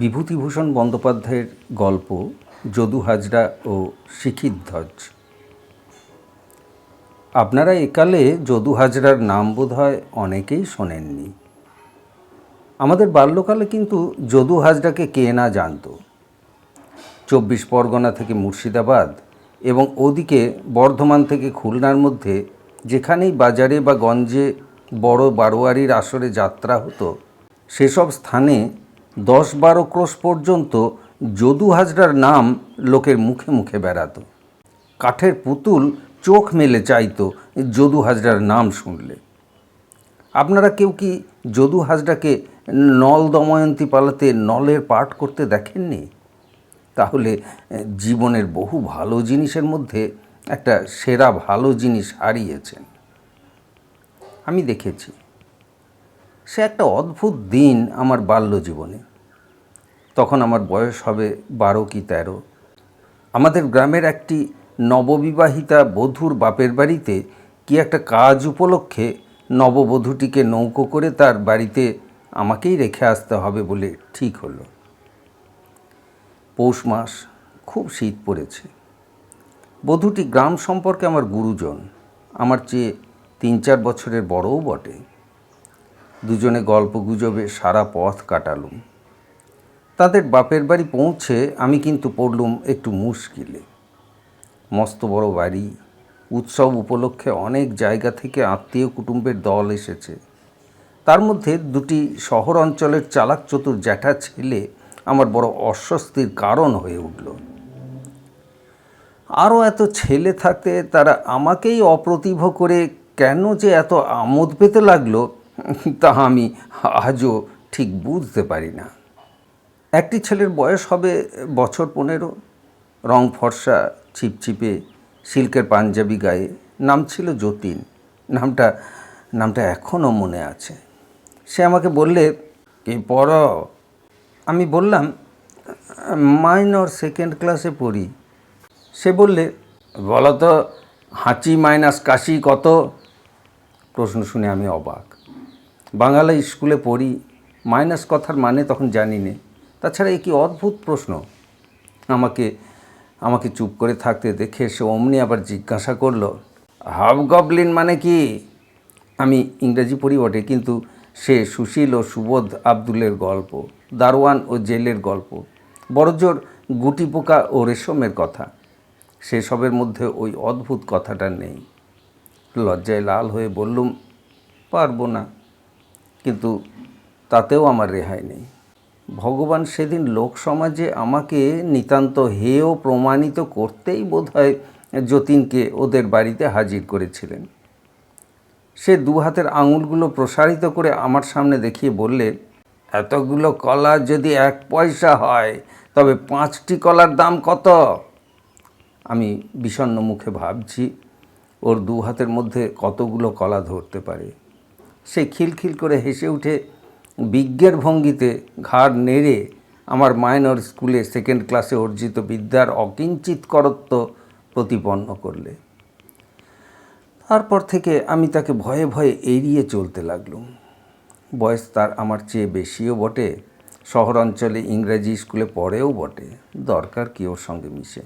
বিভূতিভূষণ বন্দ্যোপাধ্যায়ের গল্প যদু হাজরা ও শিখিধ্বজ আপনারা একালে যদু হাজরার নাম বোধহয় অনেকেই শোনেননি। আমাদের বাল্যকালে কিন্তু যদু হাজরাকে কে না জানতো। চব্বিশ পরগনা থেকে মুর্শিদাবাদ এবং ওদিকে বর্ধমান থেকে খুলনার মধ্যে যেখানেই বাজারে বা গঞ্জে বড় বারোয়ারির আসরে যাত্রা হতো, সেসব স্থানে দশ বারো ক্রোশ পর্যন্ত যদু হাজরার নাম লোকের মুখে মুখে বেড়াতো। কাঠের পুতুল চোখ মেলে চাইতো যদু হাজরার নাম শুনলে। আপনারা কেউ কি যদু হাজরাকে নল দময়ন্তী পালাতে নলের পাঠ করতে দেখেননি? তাহলে জীবনের বহু ভালো জিনিসের মধ্যে একটা সেরা ভালো জিনিস হারিয়েছেন। আমি দেখেছি। সে একটা অদ্ভুত দিন আমার বাল্য জীবনে তখন আমার বয়স হবে বারো কি তেরো। আমাদের গ্রামের একটি নববিবাহিতা বধূর বাপের বাড়িতে কি একটা কাজ উপলক্ষে নববধূটিকে নৌকো করে তার বাড়িতে আমাকেই রেখে আসতে হবে বলে ঠিক হলো। পৌষ মাস খুব শীত পড়েছে। বধূটি গ্রাম সম্পর্কে আমার গুরুজন। আমার চেয়ে তিন চার বছরের বড়ও বটে। দুজনে গল্প গুজবে, সারা পথ কাটালুম। তাদের বাপের বাড়ি পৌঁছে আমি কিন্তু পড়লুম একটু মুশকিলে। মস্ত বড় বাড়ি, উৎসব উপলক্ষে অনেক জায়গা থেকে আত্মীয় কুটুম্বের দল এসেছে। তার মধ্যে দুটি শহর অঞ্চলের চালাক চতুর জ্যাঠা ছেলে আমার বড় অস্বস্তির কারণ হয়ে উঠল। আরও এত ছেলে থাকতে তারা আমাকেই অপ্রতিভ করে কেন যে এত আমোদ পেতে লাগল তা আমি আজও ঠিক বুঝতে পারি না। একটি ছেলের বয়স হবে বছর পনেরো। রং ফর্সা, ছিপছিপে, সিল্কের পাঞ্জাবি গায়ে। নাম ছিল যতীন। নামটা নামটা এখনও মনে আছে। সে আমাকে বললে, কি পড়ো? আমি বললাম, মাইনর সেকেন্ড ক্লাসে পড়ি। সে বললে, বলো তো, হাঁচি মাইনাস কাশি কত? প্রশ্ন শুনে আমি অবাক। বাংলা স্কুলে পড়ি, মাইনাস কথার মানে তখন জানি নে। তাছাড়া এ কি অদ্ভুত প্রশ্ন? আমাকে আমাকে চুপ করে থাকতে দেখে সে অমনি আবার জিজ্ঞাসা করল হাফ গবলিন মানে কি? আমি ইংরেজি পড়ি বটে, কিন্তু সে সুশীল ও সুবোধ আব্দুলের গল্প, দারোয়ান ও জেলের গল্প, বড়জোর গুটি পোকা ও রেশমের কথা। সেসবের মধ্যে ওই অদ্ভুত কথাটা নেই। লজ্জায় লাল হয়ে বললুম, পারব না। কিন্তু তাতেও আমার রেহাই নেই। ভগবান সেদিন লোক সমাজে আমাকে নিতান্ত হেয় প্রমাণিত করতেই বোধহয় যতীনকে ওদের বাড়িতে হাজির করেছিলেন। সে দু হাতের আঙুলগুলো প্রসারিত করে আমার সামনে দেখিয়ে বললে, এতগুলো কলা যদি এক পয়সা হয়, তবে পাঁচটি কলার দাম কত? আমি বিষণ্ণ মুখে ভাবছি, ওর দু হাতের মধ্যে কতগুলো কলা ধরতে পারে। সে খিলখিল করে হেসে উঠে বিজ্ঞের ভঙ্গিতে ঘাড় নেড়ে আমার মাইনর স্কুলে সেকেন্ড ক্লাসে অর্জিত বিদ্যার অকিঞ্চিত করত্ব প্রতিপন্ন করলে। তারপর থেকে আমি তাকে ভয়ে ভয়ে এড়িয়ে চলতে লাগলুম। বয়স তার আমার চেয়ে বেশিও বটে শহর অঞ্চলে ইংরেজি স্কুলে পড়েও বটে, দরকার কি ওর সঙ্গে মিশে।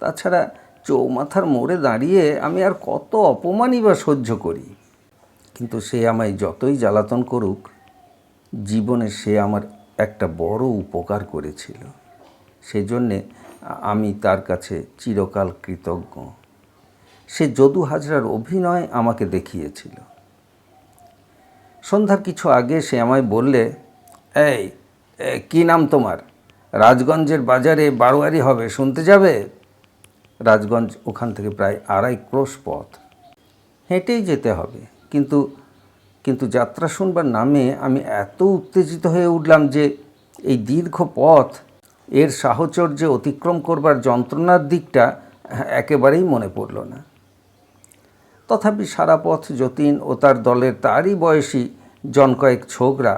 তাছাড়া চৌমাথার মোড়ে দাঁড়িয়ে আমি আর কত অপমানই বা সহ্য করি। কিন্তু সে আমায় যতই জ্বালাতন করুক, জীবনে সে আমার একটা বড় উপকার করেছিল। সেজন্যে আমি তার কাছে চিরকাল কৃতজ্ঞ। সে যদু হাজরার অভিনয় আমাকে দেখিয়েছিল। সন্ধ্যার কিছু আগে সে আমায় বললে, এই কি নাম তোমার? রাজগঞ্জের বাজারে বারোয়ারি হবে, শুনতে যাবে? রাজগঞ্জ ওখান থেকে প্রায় আড়াই ক্রোশ পথ। হেঁটেই যেতে হবে। কিন্তু কিন্তু যাত্রা শুনবার নামে আমি এত উত্তেজিত হয়ে উঠলাম যে এই দীর্ঘ পথ, এর সাহচর্যে অতিক্রম করবার যন্ত্রণার দিকটা একেবারেই মনে পড়ল না। তথাপি সারা পথ যতীন ও তার দলের তারই বয়সী জন কয়েক ছোকরা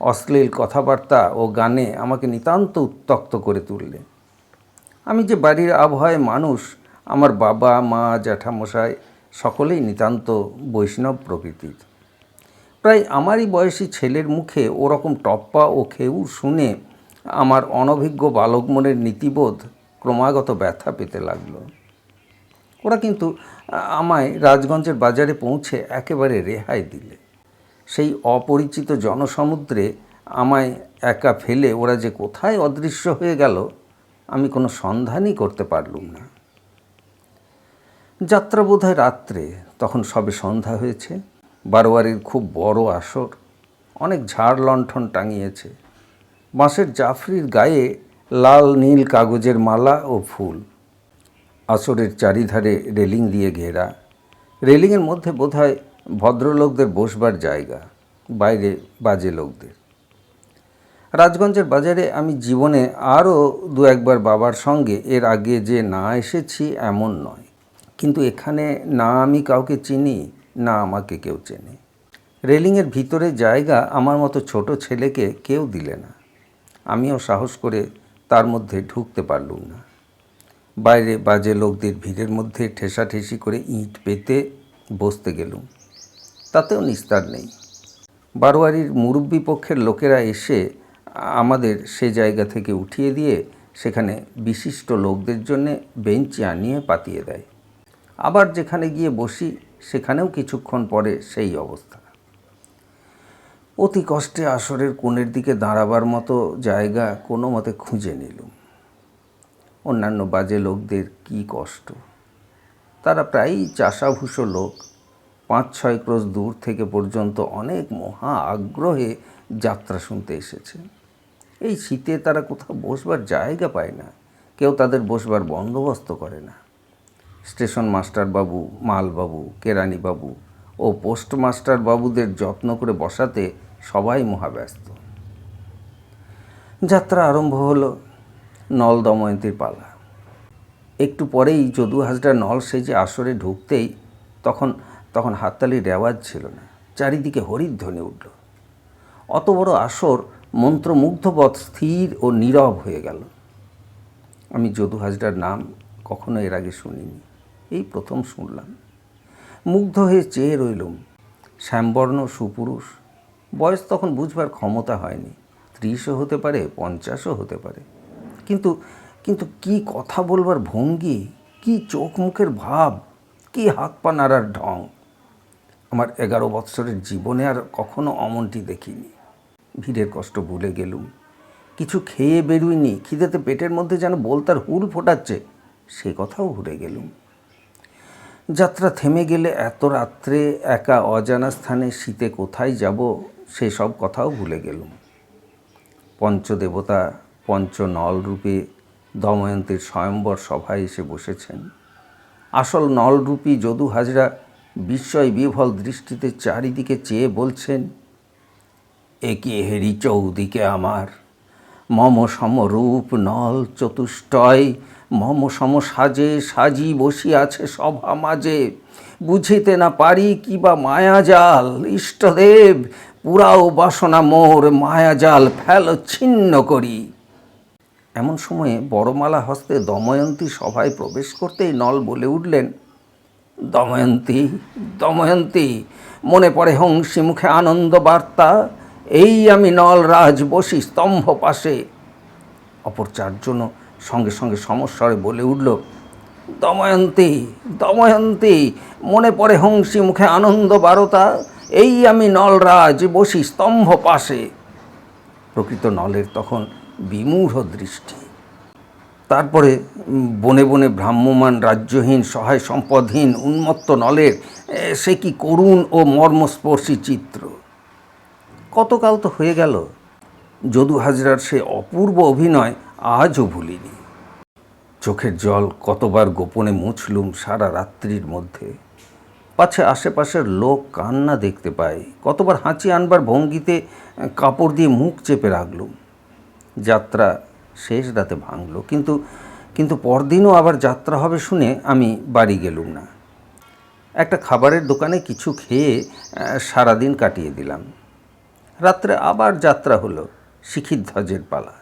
অশ্লীল কথাবার্তা ও গানে আমাকে নিতান্ত উত্তক্ত করে তুললে। আমি যে বাড়ির আবহাওয়ায় মানুষ, আমার বাবা, মা, জ্যাঠামশাই সকলেই নিতান্ত বৈষ্ণব প্রকৃতির। প্রায় আমারই বয়সী ছেলের মুখে ওরকম টপ্পা ও খেউ শুনে আমার অনভিজ্ঞ বালক মনের নীতিবোধ ক্রমাগত ব্যথা পেতে লাগল। ওরা কিন্তু আমায় রাজগঞ্জের বাজারে পৌঁছে একেবারে রেহাই দিলে। সেই অপরিচিত জনসমুদ্রে আমায় একা ফেলে ওরা যে কোথায় অদৃশ্য হয়ে গেল, আমি কোনো সন্ধানই করতে পারলুম না। যাত্রা বোধহয় রাত্রে তখন সবে সন্ধ্যা হয়েছে। বারোয়ারির খুব বড় আসর। অনেক ঝাড় লণ্ঠন টাঙিয়েছে। বাঁশের জাফরির গায়ে লাল নীল কাগজের মালা ও ফুল। আসরের চারিধারে রেলিং দিয়ে ঘেরা। রেলিংয়ের মধ্যে বোধহয় ভদ্রলোকদের বসবার জায়গা, বাইরে বাজে লোকদের। রাজগঞ্জের বাজারে আমি জীবনে আরও দু একবার বাবার সঙ্গে, এর আগে যে না এসেছি এমন নয়। কিন্তু এখানে না আমি কাউকে চিনি, না আমাকে কেউ চেনে। রেলিংয়ের ভিতরে জায়গা আমার মতো ছোট ছেলেকে কেউ দিলে না। আমিও সাহস করে তার মধ্যে ঢুকতে পারলুম না। বাইরে বাজে লোকদের ভিড়ের মধ্যে ঠেসাঠেসি করে ইঁট পেতে বসতে গেলুম। তাতেও নিস্তার নেই। বারোয়ারির মুরব্বী পক্ষের লোকেরা এসে আমাদের সে জায়গা থেকে উঠিয়ে দিয়ে সেখানে বিশিষ্ট লোকদের জন্যে বেঞ্চি আনিয়ে পাতিয়ে দেয়। আবার যেখানে গিয়ে বসি, সেখানেও কিছুক্ষণ পরে সেই অবস্থা। অতি কষ্টে আসরের কোণের দিকে দাঁড়াবার মতো জায়গা কোনো মতে খুঁজে নিলুম। অন্যান্য বাজে লোকদের কি কষ্ট। তারা প্রায়ই চাষাভূষো লোক। পাঁচ ছয় ক্রোশ দূর থেকে পর্যন্ত অনেক মহা আগ্রহে যাত্রা শুনতে এসেছে। এই শীতে তারা কোথাও বসবার জায়গা পায় না। কেউ তাদের বসবার বন্দোবস্ত করে না। স্টেশন মাস্টার বাবু মালবাবু কেরানিবাবু ও পোস্টমাস্টার বাবুদের যত্ন করে বসাতে সবাই মহাব্যস্ত। যাত্রা আরম্ভ হলো নল দময়ন্তীর পালা। একটু পরেই যদু হাজরা নল সেজে আসরে ঢুকতেই তখন তখন হাততালির রেওয়াজ ছিল না, চারিদিকে হরিধ্বনি উঠল। অত বড় আসর মন্ত্রমুগ্ধবৎ স্থির ও নীরব হয়ে গেল। আমি যদু হাজরার নাম কখনো এর আগে শুনিনি। এই প্রথম শুনলাম। মুগ্ধ হয়ে চেয়ে রইলুম। শ্যামবর্ণ সুপুরুষ। বয়স তখন বুঝবার ক্ষমতা হয়নি। ত্রিশও হতে পারে, পঞ্চাশও হতে পারে। কিন্তু কিন্তু কি কথা বলবার ভঙ্গি, কি চোখ মুখের ভাব, কি হাত পা নাড়ার ঢং। আমার এগারো বৎসরের জীবনে আর কখনো অমনটি দেখিনি। ভিড়ের কষ্ট ভুলে গেলুম। কিছু খেয়ে বেরুইনি। খিদেতে পেটের মধ্যে যেন বলতার হুল ফোটাচ্ছে, সে কথাও ভুলে গেলুম। যাত্রা থেমে গেলে এত রাত্রে একা অজানা স্থানে শীতে কোথায় যাব সেসব কথাও ভুলে গেলুম। পঞ্চদেবতা পঞ্চনল রূপে দময়ন্তীর স্বয়ম্বর সভায় এসে বসেছেন। আসল নলরূপী যদু হাজরা বিস্ময় বিভল দৃষ্টিতে চারিদিকে চেয়ে বলছেন একে হেরি চৌদিকে আমার? মম সমরূপ নল চতুষ্টয় মম সম সাজে সাজি বসিয়াছে সভা মাঝে। বুঝিতে না পারি কি বা মায়াজাল। ইষ্টদেব, পুরাও বাসনা মোর মায়াজাল ফেল ছিন্ন করি। এমন সময়ে বড়মালা হস্তে দময়ন্তী সভায় প্রবেশ করতেই নল বলে উঠলেন, দময়ন্তী দময়ন্তী, মনে পড়ে হংসী মুখে আনন্দ বার্তা। এই আমি নলরাজ বসি স্তম্ভ পাশে। অপর চারজনও সঙ্গে সঙ্গে সমস্বরে বলে উঠল, দময়ন্তী দময়ন্তী, মনে পড়ে হংসী মুখে আনন্দ বারতা, এই আমি নলরাজ বসি স্তম্ভ পাশে। প্রকৃত নলের তখন বিমূঢ় দৃষ্টি। তারপরে বনে বনে ভ্রাম্যমান রাজ্যহীন, সহায় সম্পদহীন, উন্মত্ত নলের সে কি করুণ ও মর্মস্পর্শী চিত্র? কতকাল তো হয়ে গেল, যদু হাজরার সে অপূর্ব অভিনয় আজও ভুলিনি। চোখের জল কতবার গোপনে মুছলুম সারা রাত্রির মধ্যে। পাছে আশেপাশের লোক কান্না দেখতে পাই কতবার হাঁচি আনবার ভঙ্গিতে কাপড় দিয়ে মুখ চেপে রাখলুম। যাত্রা শেষ রাতে ভাঙল, কিন্তু কিন্তু পরদিনও আবার যাত্রা হবে শুনে আমি বাড়ি গেলুম না। একটা খাবারের দোকানে কিছু খেয়ে সারাদিন কাটিয়ে দিলাম। রাত্রে আবার যাত্রা হলো শিখির ধ্বজের পালা।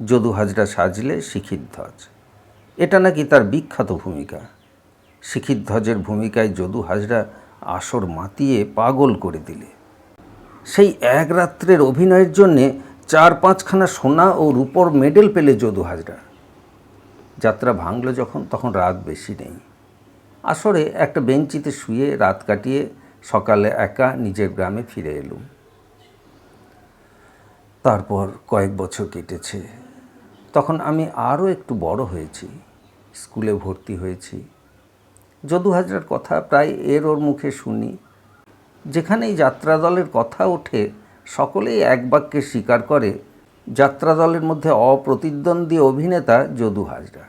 যদু হাজরা সাজলে শিখির ধ্বজ এটা নাকি তার বিখ্যাত ভূমিকা। শিখির ধ্বজের ভূমিকায় যদু হাজরা আসর মাতিয়ে পাগল করে দিলে। সেই এক রাত্রের অভিনয়ের জন্যে চার পাঁচখানা সোনা ও রূপর মেডেল পেলে যদু হাজরা যাত্রা ভাঙল যখন, তখন রাত বেশি নেই। আসরে একটা বেঞ্চিতে শুয়ে রাত কাটিয়ে সকালে একা নিজের গ্রামে ফিরে এলুম। তারপর কয়েক বছর কেটেছে তখন আমি আরও একটু বড় হয়েছি, স্কুলে ভর্তি হয়েছি। যদু হাজরার কথা প্রায় এর ওর মুখে শুনি। যেখানেই যাত্রা দলের কথা ওঠে, সকলেই এক বাক্যে স্বীকার করে যাত্রা দলের মধ্যে অপ্রতিদ্বন্দ্বী অভিনেতা যদু হাজরা।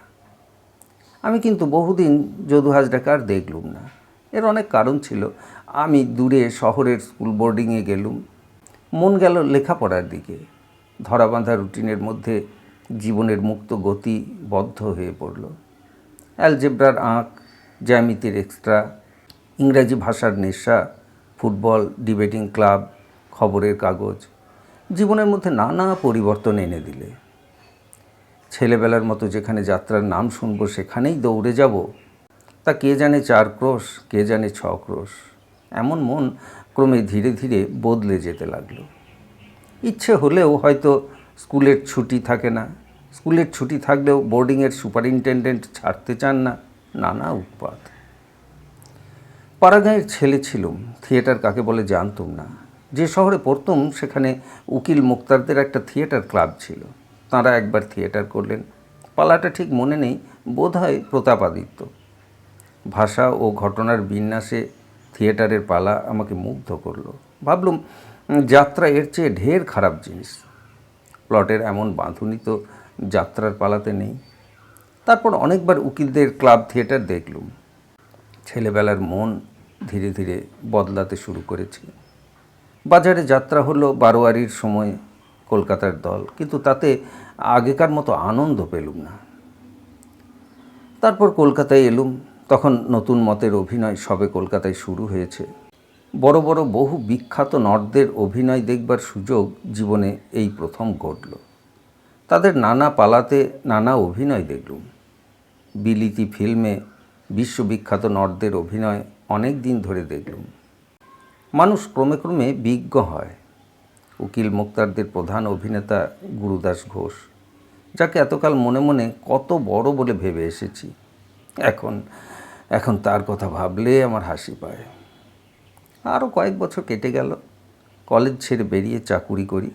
আমি কিন্তু বহুদিন যদু হাজরাকে আর দেখলুম না। এর অনেক কারণ ছিল। আমি দূরে শহরের স্কুল বোর্ডিংয়ে গেলুম। মন গেল লেখাপড়ার দিকে। ধরাবাঁধা রুটিনের মধ্যে জীবনের মুক্ত গতি বদ্ধ হয়ে পড়ল। অ্যালজেব্রার আঁক, জ্যামিতির এক্সট্রা, ইংরাজি ভাষার নেশা, ফুটবল, ডিবেটিং ক্লাব, খবরের কাগজ, জীবনের মধ্যে নানা পরিবর্তন এনে দিলে। ছেলেবেলার মতো যেখানে যাত্রার নাম শুনব, সেখানেই দৌড়ে যাব। তা কে জানে চার ক্রোশ, কে জানে ছ ক্রোশ? এমন মন ক্রমে ধীরে ধীরে বদলে যেতে লাগল। ইচ্ছে হলেও হয়তো স্কুলের ছুটি থাকে না। স্কুলের ছুটি থাকলেও বোর্ডিংয়ের সুপারিনটেন্ডেন্ট ছাড়তে চান না। নানা উৎপাত। পাড়াগাঁয়ের ছেলে ছিলুম, থিয়েটার কাকে বলে জানতুম না। যে শহরে পড়তুম, সেখানে উকিল মুক্তারদের একটা থিয়েটার ক্লাব ছিল। তাঁরা একবার থিয়েটার করলেন। পালাটা ঠিক মনে নেই বোধ হয় প্রতাপাদিত্য। ভাষা ও ঘটনার বিন্যাসে থিয়েটারের পালা আমাকে মুগ্ধ করল। ভাবলুম যাত্রা এর চেয়ে ঢের খারাপ জিনিস। প্লটের এমন বাঁধুনি তো যাত্রার পালাতে নেই। তারপর অনেকবার উকিলদের ক্লাব থিয়েটার দেখলুম। ছেলেবেলার মন ধীরে ধীরে বদলাতে শুরু করেছে। বাজারে যাত্রা হলো বারোয়ারির সময় কলকাতার দল, কিন্তু তাতে আগেকার মতো আনন্দ পেলুম না। তারপর কলকাতায় এলুম, তখন নতুন মতের অভিনয় সবে কলকাতায় শুরু হয়েছে। বড় বড় বহু বিখ্যাত নর্দের অভিনয় দেখবার সুযোগ জীবনে এই প্রথম ঘটল। তাদের নানা পালাতে নানা অভিনয় দেখলুম। বিলিতি ফিল্মে বিশ্ববিখ্যাত নর্দের অভিনয় অনেক দিন ধরে দেখলুম। মানুষ ক্রমে ক্রমে বিজ্ঞ হয়। উকিল মুক্তারদের প্রধান অভিনেতা গুরুদাস ঘোষ, যাকে এতকাল মনে মনে কত বড় বলে ভেবে এসেছি। এখন এখন তার কথা ভাবলে আমার হাসি পায়। আরও কয়েক বছর কেটে গেল। কলেজ ছেড়ে বেরিয়ে চাকুরি করি।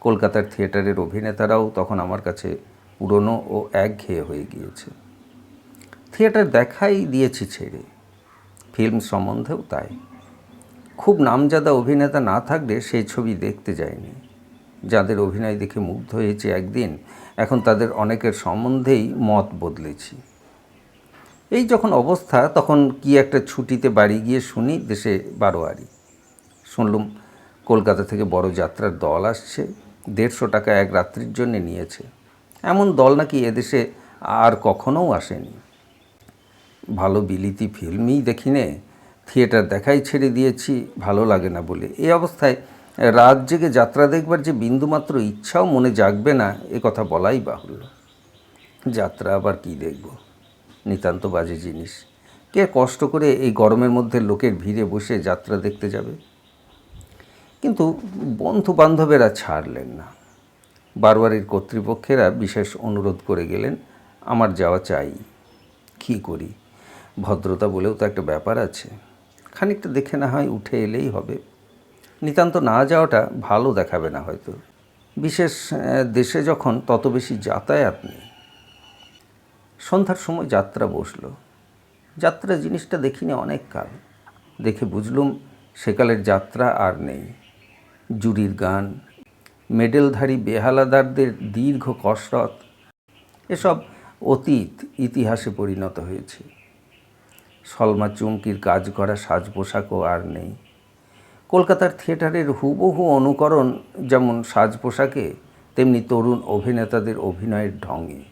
কলকাতার থিয়েটারের অভিনেতারাও তখন আমার কাছে পুরনো ও একঘেয়ে হয়ে গিয়েছে। থিয়েটার দেখাই দিয়েছি ছেড়ে। ফিল্ম সম্বন্ধেও তাই। খুব নামজাদা অভিনেতা না থাকলে সেই ছবি দেখতে যায়নি। যাদের অভিনয় দেখে মুগ্ধ হয়েছে একদিন, এখন তাদের অনেকের সম্বন্ধেই মত বদলেছি। এই যখন অবস্থা, তখন কি একটা ছুটিতে বাড়ি গিয়ে শুনি দেশে বারোয়ারি। শুনলুম কলকাতা থেকে বড় যাত্রার দল আসছে, দেড়শো টাকা এক রাত্রির জন্য নিয়েছে। এমন দল নাকি এদেশে আর কখনোও আসেনি। ভালো বিলিতি ফিল্মই দেখি নে থিয়েটার দেখাই ছেড়ে দিয়েছি, ভালো লাগে না বলে। এই অবস্থায় রাত জেগে যাত্রা দেখবার যে বিন্দুমাত্র ইচ্ছাও মনে জাগবে না, এ কথা বলাই বাহুল্য। যাত্রা আবার কি দেখব? নিতান্ত বাজে জিনিস। কে কষ্ট করে এই গরমের মধ্যে লোকের ভিড়ে বসে যাত্রা দেখতে যাবে? কিন্তু বন্ধু বান্ধবেরা ছাড়লেন না। বারবারির কর্তৃপক্ষেরা বিশেষ অনুরোধ করে গেলেন, আমার যাওয়া চাই। কী করি? ভদ্রতা বলেও তো একটা ব্যাপার আছে। খানিকটা দেখে না হয় উঠে এলেই হবে। নিতান্ত না যাওয়াটা ভালো দেখাবে না হয়তো। বিশেষ দেশে যখন তত বেশি যাতায়াত নেই সন্ধ্যার সময় যাত্রা বসল। যাত্রা জিনিসটা দেখিনি অনেক কাল। দেখে বুঝলুম সেকালের যাত্রা আর নেই। জুরির গান, মেডেলধারী বেহালাদারদের দীর্ঘ কসরত এসব অতীত ইতিহাসে পরিণত হয়েছে। সলমা চুমকির কাজ করা সাজ পোশাকও আর নেই। কলকাতার থিয়েটারের হুবহু অনুকরণ যেমন সাজ পোশাকে তেমনি তরুণ অভিনেতাদের অভিনয়ের ঢঙে।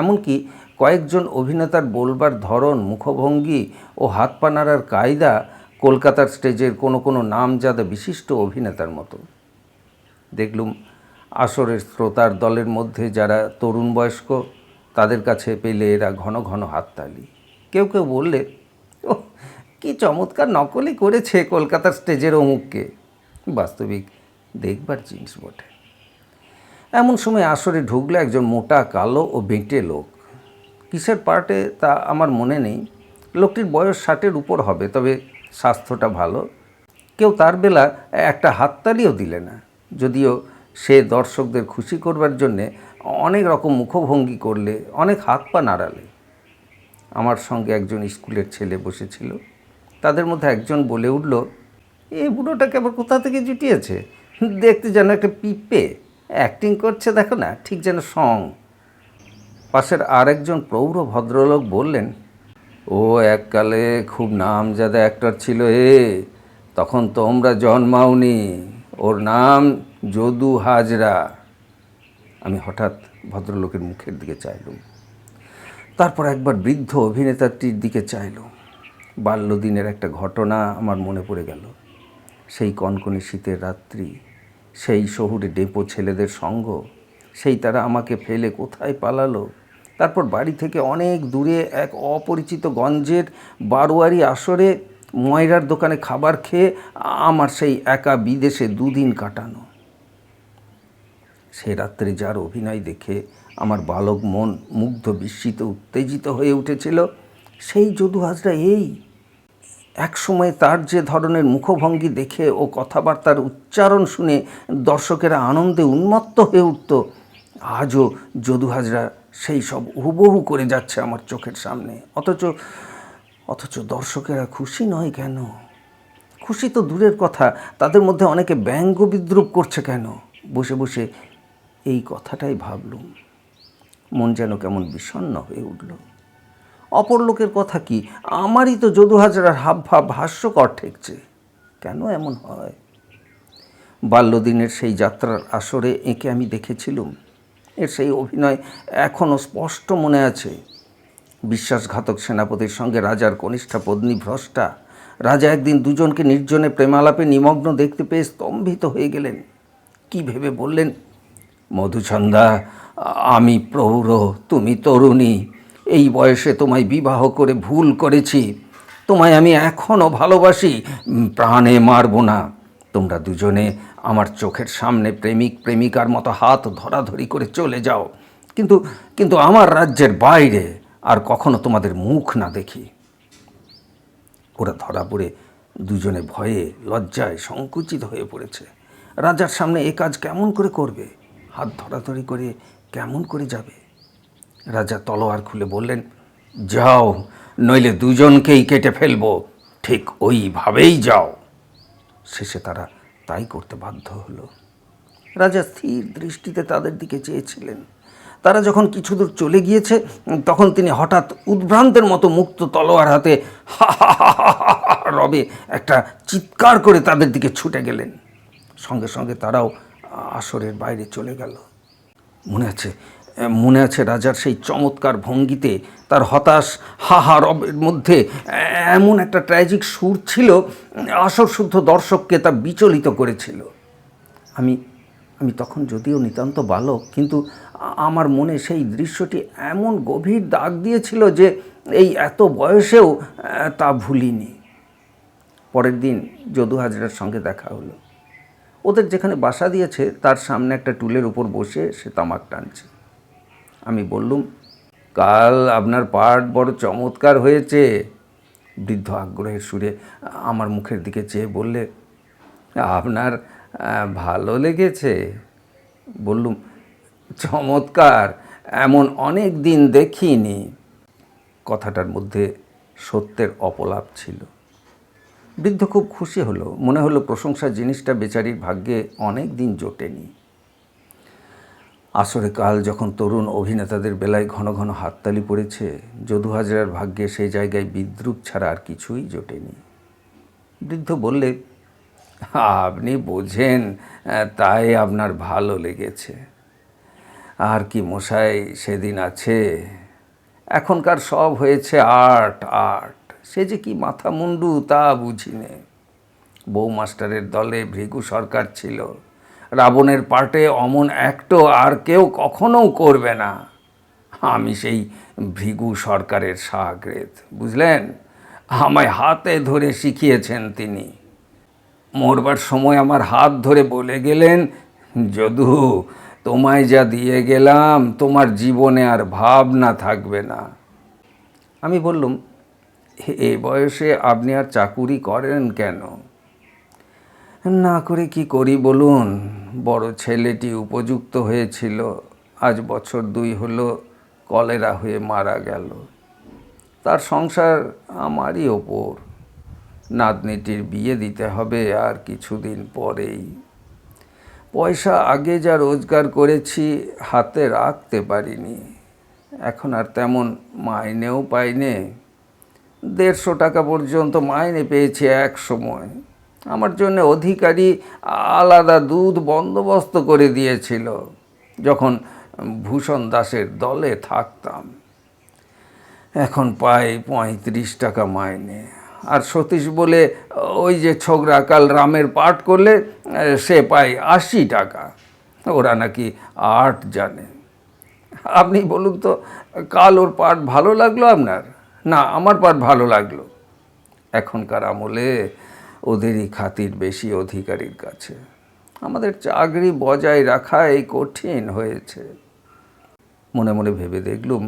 এমনকি কয়েকজন অভিনেতার বলবার ধরন, মুখভঙ্গি ও হাত পা নাড়ার কায়দা কলকাতার স্টেজের কোনো কোনো নামজাদা বিশিষ্ট অভিনেতার মতো। দেখলুম, আসরের শ্রোতার দলের মধ্যে যারা তরুণ বয়স্ক, তাদের কাছে পেলে এরা ঘন ঘন হাততালি। কেউ কেউ বললে ও কি চমৎকার নকলই করেছে কলকাতার স্টেজের অমুককে। বাস্তবিক দেখবার জিনিস বটে। এমন সময় আসরে ঢুকলো একজন মোটা, কালো ও বেঁটে লোক। কিসের পার্টে তা আমার মনে নেই। লোকটির বয়স ষাটের উপর হবে, তবে স্বাস্থ্যটা ভালো। কেউ তার বেলা একটা হাততালিও দিলে না। যদিও সে দর্শকদের খুশি করবার জন্যে অনেক রকম মুখভঙ্গি করলে, অনেক হাত পা নাড়ালে। আমার সঙ্গে একজন স্কুলের ছেলে বসেছিল। তাদের মধ্যে একজন বলে উঠল এই বুড়োটাকে আবার কোথা থেকে জুটিয়েছে? দেখতে যেন একটা পিপে অ্যাক্টিং করছে, দেখো না, ঠিক যেন সং। পাশের আরেকজন প্রৌঢ় ভদ্রলোক বললেন, ও এককালে খুব নামজাদা অ্যাক্টর ছিল এ, তখন তোমরা জন্মাওনি। ওর নাম যদু হাজরা। আমি হঠাৎ ভদ্রলোকের মুখের দিকে চাইলুম। তারপর একবার বৃদ্ধ অভিনেতাটির দিকে চাইল বাল্যদিনের একটা ঘটনা আমার মনে পড়ে গেল। সেই কনকনে শীতের রাত্রি সেই শহুরে ডেপো ছেলেদের সঙ্গ? সেই তারা আমাকে ফেলে কোথায় পালালো? তারপর বাড়ি থেকে অনেক দূরে এক অপরিচিত গঞ্জের বারোয়ারি আসরে ময়রার দোকানে খাবার খেয়ে আমার সেই একা বিদেশে দুদিন কাটানো। সে রাত্রে যার অভিনয় দেখে আমার বালক মন মুগ্ধ বিস্মিত, উত্তেজিত হয়ে উঠেছিল, সেই যদু হাজরা এই? এক সময় তার যে ধরনের মুখভঙ্গি দেখে ও কথাবার্তার উচ্চারণ শুনে দর্শকেরা আনন্দে উন্মত্ত হয়ে উঠত, আজও যদু হাজরা সেই সব হুবহু করে যাচ্ছে আমার চোখের সামনে। অথচ অথচ দর্শকেরা খুশি নয় কেন? খুশি তো দূরের কথা, তাদের মধ্যে অনেকে ব্যঙ্গ বিদ্রুপ করছে কেন? বসে বসে এই কথাটাই ভাবলুম। মন যেন কেমন বিষণ্ণ হয়ে উঠল। অপর লোকের কথা কি? আমারই তো যদু হাজারার হাব ভাব হাস্যকর ঠেকছে। কেন এমন হয়? বাল্যদিনের সেই যাত্রার আসরে এঁকে আমি দেখেছিলুম। এর সেই অভিনয় এখনও স্পষ্ট মনে আছে। বিশ্বাসঘাতক সেনাপতির সঙ্গে রাজার কনিষ্ঠা পত্নী ভ্রষ্টা, রাজা একদিন দুজনকে নির্জনে প্রেমালাপে নিমগ্ন দেখতে পেয়ে স্তম্ভিত হয়ে গেলেন। কি ভেবে বললেন, মধুচন্দা, আমি প্রৌঢ়, তুমি তরুণী এই বয়সে তোমায় বিবাহ করে ভুল করেছি। তোমায় আমি এখনও ভালোবাসি। প্রাণে মারব না। তোমরা দুজনে আমার চোখের সামনে প্রেমিক প্রেমিকার মতো হাত ধরাধরি করে চলে যাও। কিন্তু কিন্তু আমার রাজ্যের বাইরে আর কখনো তোমাদের মুখ না দেখি। ওরা ধরা পড়ে দুজনে ভয়ে, লজ্জায় সংকুচিত হয়ে পড়েছে। রাজার সামনে এ কাজ কেমন করে করবে? হাত ধরাধরি করে কেমন করে যাবে? রাজা তলোয়ার খুলে বললেন, যাও, নইলে দুজনকেই কেটে ফেলব। ঠিক ওইভাবেই যাও। শেষে তারা তাই করতে বাধ্য হলো। রাজা স্থির দৃষ্টিতে তাদের দিকে চেয়েছিলেন। তারা যখন কিছু দূর চলে গিয়েছে, তখন তিনি হঠাৎ উদ্ভ্রান্তের মতো মুক্ত তলোয়ার হাতে রবে একটা চিৎকার করে তাদের দিকে ছুটে গেলেন। সঙ্গে সঙ্গে তারাও আসরের বাইরে চলে গেল। মনে আছে মনে আছে রাজার সেই চমৎকার ভঙ্গিতে তার হতাশ হাহা রবের মধ্যে এমন একটা ট্র্যাজিক সুর ছিল আসর শুদ্ধ দর্শককে তা বিচলিত করেছিল। আমি আমি তখন যদিও নিতান্ত বালক, কিন্তু আমার মনে সেই দৃশ্যটি এমন গভীর দাগ দিয়েছিল যে এই এত বয়সেও তা ভুলিনি। পরের দিন যদু হাজরার সঙ্গে দেখা হলো। ওদের যেখানে বাসা দিয়েছে, তার সামনে একটা টুলের উপর বসে সে তামাক টানছে। আমি বললুম, কাল আপনার পাঠ বড় চমৎকার হয়েছে। বৃদ্ধ আগ্রহের সুরে আমার মুখের দিকে চেয়ে বললে, আপনার ভালো লেগেছে। বললুম, চমৎকার, এমন অনেক দিন দেখিনি। কথাটার মধ্যে সত্যের অপলাপ ছিল। বৃদ্ধ খুব খুশি হলো। মনে হলো প্রশংসা জিনিসটা বেচারির ভাগ্যে অনেক দিন জোটেনি। আসরে কাল যখন তরুণ অভিনেতাদের বেলায় ঘন ঘন হাততালি পড়েছে, যদু হাজরার ভাগ্যে সেই জায়গায় বিদ্রুপ ছাড়া আর কিছুই জোটেনি। বৃদ্ধ বললে, আপনি বোঝেন, তাই আপনার ভালো লেগেছে। আর কি মশাই, সেদিন আছে। এখনকার সব হয়েছে আর্ট আর্ট। সে যে কি মাথা মুন্ডু তা বুঝিনে। বউ মাস্টারের দলে ভৃগু সরকার ছিল। রাবণের পার্টে অমন অ্যাক্টও আর কেউ কখনো করবে না। আমি সেই ভৃগু সরকারের সাগরেদ বুঝলেন? আমায় হাতে ধরে শিখিয়েছেন তিনি। মরবার সময় আমার হাত ধরে বলে গেলেন, যদু, তোমায় যা দিয়ে গেলাম, তোমার জীবনে আর ভাবনা থাকবে না। আমি বললুম "এ- এ বয়সে আপনি আর চাকুরি করেন কেন? না করে কি করি বলুন? বড় ছেলেটি উপযুক্ত হয়েছিল। আজ বছর দুই হলো কলেরা হয়ে মারা গেল। তার সংসার আমারই ওপর। নাতনিটির বিয়ে দিতে হবে আর কিছুদিন পরেই। পয়সা আগে যা রোজগার করেছি, হাতে রাখতে পারিনি। এখন আর তেমন মাইনেও পাইনে। দেড়শো টাকা পর্যন্ত মাইনে পেয়েছি এক সময়। আমার জন্য অধিকারী আলাদা দুধ বন্দোবস্ত করে দিয়েছিল যখন ভূষণ দাসের দলে থাকতাম। এখন পাই পঁয়ত্রিশ টাকা মাইনে। আর সতীশ বলে, ওই যে ছোকরা কাল রামের পাঠ করলে, সে পায় আশি টাকা। ওরা নাকি আট জানে। আপনি বলুন তো, কাল ওর পাঠ ভালো লাগল আপনার? না, আমার পাঠ ভালো লাগল। এখনকার আমলে ওদেরই খাতির বেশি অধিকারীর কাছে। আমাদের চাকরি বজায় রাখা এই কঠিন হয়েছে। মনে মনে ভেবে দেখলুম,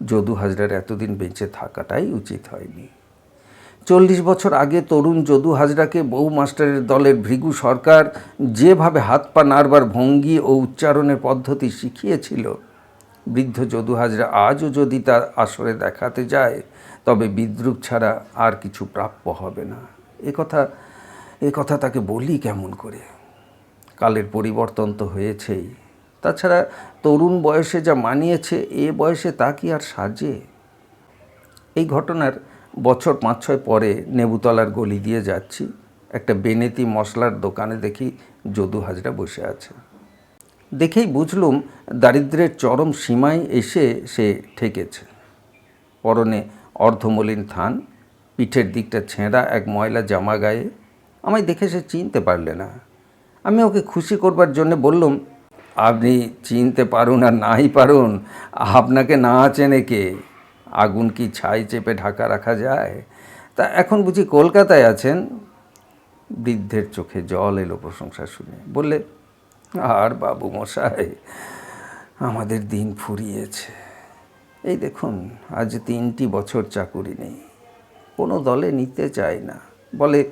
যদু হাজরার এতদিন বেঁচে থাকাটাই উচিত হয়নি। চল্লিশ বছর আগে তরুণ যদু হাজরাকে বউ মাস্টারের দলের ভৃগু সরকার যেভাবে হাত পা নাড়বার ভঙ্গি ও উচ্চারণের পদ্ধতি শিখিয়েছিল, বৃদ্ধ যদু হাজরা আজও যদি তার আসরে দেখাতে যায়, তবে বিদ্রুপ ছাড়া আর কিছু প্রাপ্য হবে না। এ কথা এ কথা তাকে বলি কেমন করে? কালের পরিবর্তন তো হয়েছেই। তাছাড়া তরুণ বয়সে যা মানিয়েছে, এ বয়সে তা কি আর সাজে? এই ঘটনার বছর পাঁচ ছয় পরে নেবুতলার গলি দিয়ে যাচ্ছি। একটা বেনেতি মশলার দোকানে দেখি যদু হাজরা বসে আছে। দেখেই বুঝলুম দারিদ্র্যের চরম সীমায় এসে সে ঠেকেছে। পরনে অর্ধমলিন থান পিঠের দিকটা ছেঁড়া এক ময়লা জামা গায়ে। আমায় দেখে সে চিনতে পারলে না। আমি ওকে খুশি করবার জন্য বললুম, আপনি চিনতে পারুন আর নাই পারুন, আপনাকে না চেনে কে? আগুন কি ছাই চেপে ঢাকা রাখা যায়? তা এখন বুঝি কলকাতায় আছেন? বৃদ্ধের চোখে জল এলো প্রশংসা শুনে। বললে, আর বাবু মশাই, আমাদের দিন ফুরিয়েছে। এই দেখুন, আজ তিনটি বছর চাকুরি নেই। কোনো দলে নিতে চায় না। বলে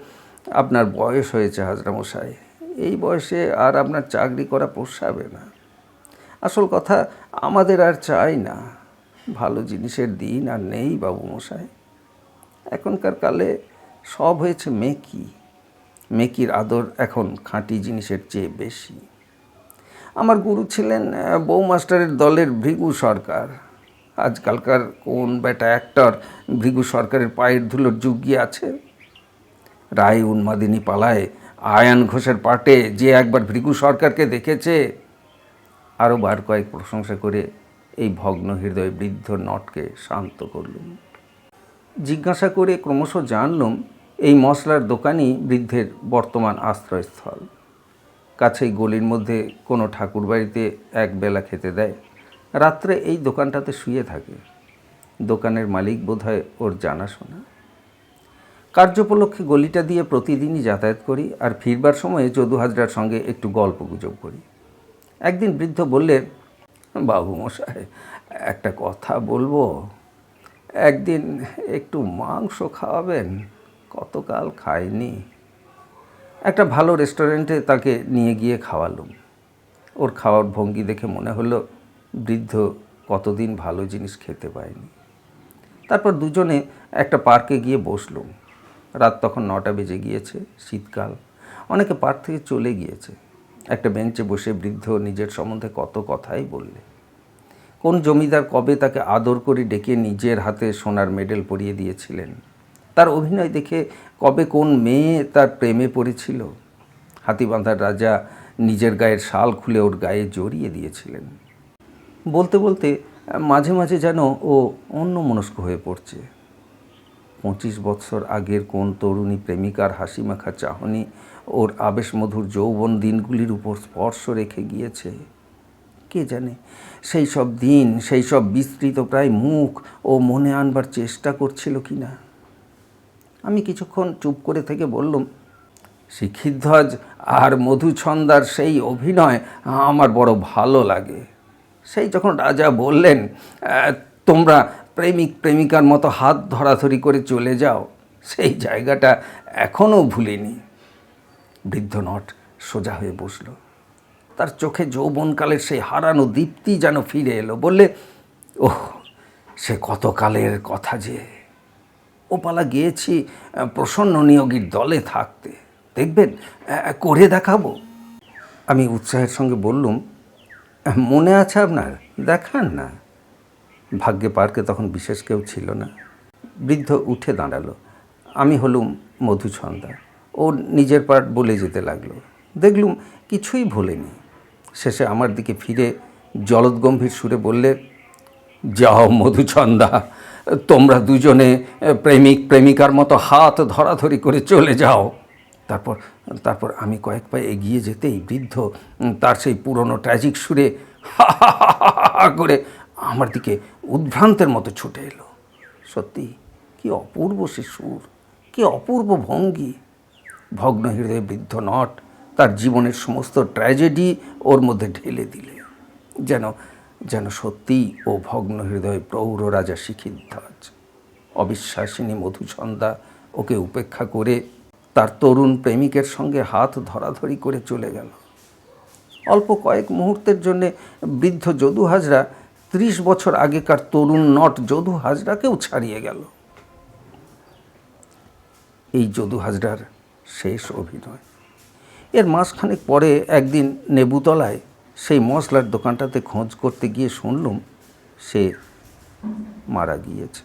আপনার বয়স হয়েছে হাজরা মশাই। এই বয়সে আর আপনার চাকরি করা পোষাবে না। আসল কথা আমাদের আর চাই না। ভালো জিনিসের দিন আর নেই বাবু মশাই। এখনকার কালে সব হয়েছে মেকি। মেকির আদর এখন খাঁটি জিনিসের চেয়ে বেশি। আমার গুরু ছিলেন আহ, বউ মাস্টারের দলের ভৃগু সরকার। আজকালকার কোন বেটা অ্যাক্টর ভৃগু সরকারের পায়ের ধুলোর যুগ গিয়ে আছে? রায় উন্মাদিনী পালায়, আয়ান ঘোষের পাটে যে একবার ভৃগু সরকারকে দেখেছে। আরও বার কয়েক প্রশংসা করে এই ভগ্ন হৃদয় বৃদ্ধ নটকে শান্ত করলুম। জিজ্ঞাসা করে ক্রমশ জানলুম, এই মশলার দোকানই বৃদ্ধের বর্তমান আশ্রয়স্থল। কাছেই গলির মধ্যে কোনো ঠাকুরবাড়িতে এক বেলা খেতে দেয়। রাত্রে এই দোকানটাতে শুয়ে থাকে। দোকানের মালিক বোধহয় ওর জানাশোনা। কার্যোপলক্ষে গলিটা দিয়ে প্রতিদিনই যাতায়াত করি আর ফিরবার সময়ে যদু হাজরার সঙ্গে একটু গল্প গুজব করি। একদিন বৃদ্ধ বললেন, বাবু মশাই, একটা কথা বলব। একদিন একটু মাংস খাওয়াবেন, কতকাল খাইনি। একটা ভালো রেস্টুরেন্টে তাকে নিয়ে গিয়ে খাওয়ালুম। ওর খাওয়ার ভঙ্গি দেখে মনে হলো বৃদ্ধ কতদিন ভালো জিনিস খেতে পায়নি। তারপর দুজনে একটা পার্কে গিয়ে বসলুম রাত তখন নটা বেজে গিয়েছে, শীতকাল। অনেকে পার্ক থেকে চলে গিয়েছে। একটা বেঞ্চে বসে বৃদ্ধ নিজের সম্বন্ধে কত কথাই বললে। কোন জমিদার কবে তাকে আদর করে ডেকে নিজের হাতে সোনার মেডেল পরিয়ে দিয়েছিলেন? তার অভিনয় দেখে কবে কোন মেয়ে তার প্রেমে পড়েছিল? হাতিবান্ধার রাজা নিজের গায়ের শাল খুলে ওর গায়ে জড়িয়ে দিয়েছিলেন। বলতে বলতে, মাঝে মাঝে যেন ও অন্য মনস্ক হয়ে পড়ছে। পঁচিশ বৎসর আগের কোন তরুণী প্রেমিকার হাসি মাখা চাহনি ওর আবেশমধুর যৌবন দিনগুলির উপর স্পর্শ রেখে গিয়েছে। কে জানে, সেই সব দিন, সেই সব বিস্তৃত প্রায় মুখ ও মনে আনবার চেষ্টা করছিল কি না আমি কিছুক্ষণ চুপ করে থেকে বললুম শিখিধ্বজ আর মধুছন্দার সেই অভিনয় আমার বড় ভালো লাগে। সেই যখন রাজা বললেন তোমরা প্রেমিক প্রেমিকার মতো হাত ধরাধরি করে চলে যাও, সেই জায়গাটা এখনও ভুলিনি। বৃদ্ধ নট সোজা হয়ে বসল। তার চোখে যৌবনকালের সেই হারানো দীপ্তি যেন ফিরে এলো। বললে, ওহ, সে কতকালের কথা যে। ওপালা গিয়েছি প্রসন্ন নিয়োগীর দলে থাকতে। দেখবেন করে দেখাবো। আমি উৎসাহের সঙ্গে বললুম মনে আছে আপনার? দেখান না। ভাগ্যে পার্কে তখন বিশেষ কেউ ছিল না। বৃদ্ধ উঠে দাঁড়াল। আমি হলুম মধুছন্দা ও নিজের পার্ট বলে যেতে লাগল। দেখলুম কিছুই ভোলেনি। শেষে আমার দিকে ফিরে জলদগম্ভীর সুরে বললে, যাও মধুছন্দা তোমরা দুজনে প্রেমিক প্রেমিকার মতো হাত ধরাধরি করে চলে যাও। তারপর তারপর আমি কয়েক পায়ে এগিয়ে যেতেই বৃদ্ধ তার সেই পুরনো ট্র্যাজিক সুরে হা হা করে আমার দিকে উদ্ভ্রান্তের মতো ছুটে এলো। সত্যি, কি অপূর্ব সে সুর, কি অপূর্ব ভঙ্গি। ভগ্ন হৃদয়ে বৃদ্ধ নট, তার জীবনের সমস্ত ট্র্যাজেডি ওর মধ্যে ঢেলে দিলে। যেন যেন সত্যিই ও ভগ্ন হৃদয় প্রৌঢ় রাজা শিখিধ্বজ অবিশ্বাসিনী মধুছন্দা ওকে উপেক্ষা করে তার তরুণ প্রেমিকের সঙ্গে হাত ধরাধরি করে চলে গেল। অল্প কয়েক মুহূর্তের জন্যে বৃদ্ধ যদু হাজরা ত্রিশ বছর আগেকার তরুণ নট যদু হাজরাকেও ছাড়িয়ে গেল। এই যদু হাজরার শেষ অভিনয়। এর মাসখানেক পরে একদিন নেবুতলায় সেই মশলার দোকানটাতে খোঁজ করতে গিয়ে শুনলুম, সে মারা গিয়েছে।